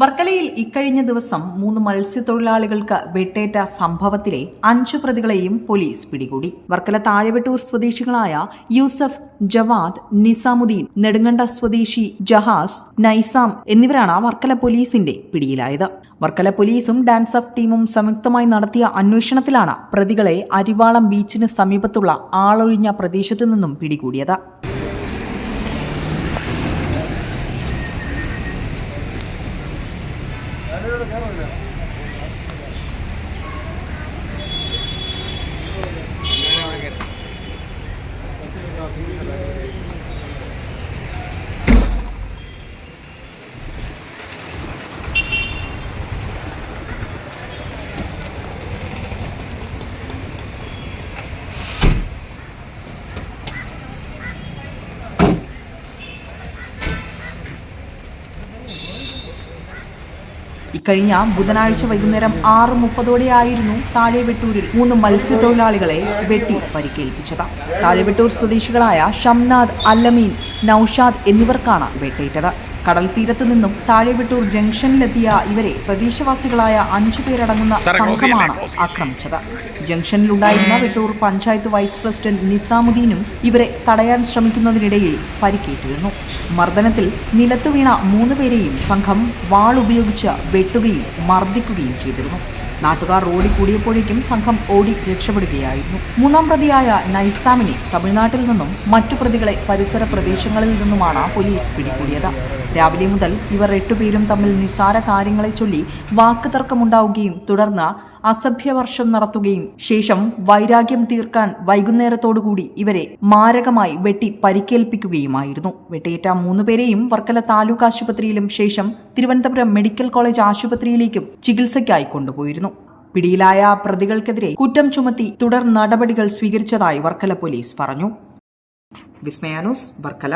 വർക്കലയിൽ ഇക്കഴിഞ്ഞ ദിവസം മൂന്ന് മത്സ്യത്തൊഴിലാളികൾക്ക് വെട്ടേറ്റ സംഭവത്തിലെ അഞ്ചു പ്രതികളെയും പോലീസ് പിടികൂടി. വർക്കല താഴെവെട്ടൂർ സ്വദേശികളായ യൂസഫ് ജവാദ് നിസാമുദ്ദീൻ നെടുങ്കണ്ട സ്വദേശി ജഹാസ് നൈസാം എന്നിവരാണ് വർക്കല പോലീസിന്റെ പിടിയിലായത്. വർക്കല പോലീസും ഡാൻസ് ഓഫ് ടീമും സംയുക്തമായി നടത്തിയ അന്വേഷണത്തിലാണ് പ്രതികളെ അരിവാളം ബീച്ചിന് സമീപത്തുള്ള ആളൊഴിഞ്ഞ പ്രദേശത്തു നിന്നും പിടികൂടിയത്. Thank you. ഇക്കഴിഞ്ഞ ബുധനാഴ്ച വൈകുന്നേരം ആറ് മുപ്പതോടെയായിരുന്നു താഴെവെട്ടൂരിൽ മൂന്ന് മത്സ്യത്തൊഴിലാളികളെ വെട്ടി പരിക്കേൽപ്പിച്ചത്. താഴെവെട്ടൂർ സ്വദേശികളായ ഷംനാദ് അല്ലമീൻ നൌഷാദ് എന്നിവർക്കാണ് വെട്ടേറ്റത്. കടൽ തീരത്ത് നിന്നും താഴെവിട്ടൂർ ജംഗ്ഷനിലെത്തിയ ഇവരെ പ്രദേശവാസികളായ അഞ്ചു പേരടങ്ങുന്ന സംഘമാണ് ആക്രമിച്ചത്. ജംഗ്ഷനിലുണ്ടായിരുന്ന വെട്ടൂർ പഞ്ചായത്ത് വൈസ് പ്രസിഡന്റ് നിസാമുദ്ദീനും ഇവരെ തടയാൻ ശ്രമിക്കുന്നതിനിടയിൽ പരിക്കേറ്റിരുന്നു. മർദ്ദനത്തിൽ നിലത്തു വീണ മൂന്ന് പേരെയും സംഘം വാളുപയോഗിച്ച് വെട്ടുകയും മർദ്ദിക്കുകയും ചെയ്തിരുന്നു. നാട്ടുകാർ റോഡിൽ കൂടിയപ്പോഴേക്കും സംഘം ഓടി രക്ഷപ്പെടുകയായിരുന്നു. മൂന്നാം പ്രതിയായ നൈസാമിനെ തമിഴ്നാട്ടിൽ നിന്നും മറ്റു പ്രതികളെ പരിസര പ്രദേശങ്ങളിൽ നിന്നുമാണ് പോലീസ് പിടികൂടിയത്. രാവിലെ മുതൽ ഇവർ എട്ടുപേരും തമ്മിൽ നിസാര കാര്യങ്ങളെ ചൊല്ലി വാക്ക് തർക്കമുണ്ടാവുകയും തുടർന്ന് അസഭ്യവർഷം നടത്തുകയും ശേഷം വൈരാഗ്യം തീർക്കാൻ വൈകുന്നേരത്തോടുകൂടി ഇവരെ മാരകമായി വെട്ടി പരിക്കേൽപ്പിക്കുകയുമായിരുന്നു. വെട്ടിയേറ്റ മൂന്നുപേരെയും വർക്കല താലൂക്ക് ആശുപത്രിയിലും ശേഷം തിരുവനന്തപുരം മെഡിക്കൽ കോളേജ് ആശുപത്രിയിലേക്കും ചികിത്സയ്ക്കായി കൊണ്ടുപോയിരുന്നു. പിടിയിലായ പ്രതികൾക്കെതിരെ കുറ്റം ചുമത്തി തുടർ നടപടികൾ സ്വീകരിച്ചതായി വർക്കല പോലീസ് പറഞ്ഞു. വിസ്മയാനൂസ് വർക്കല.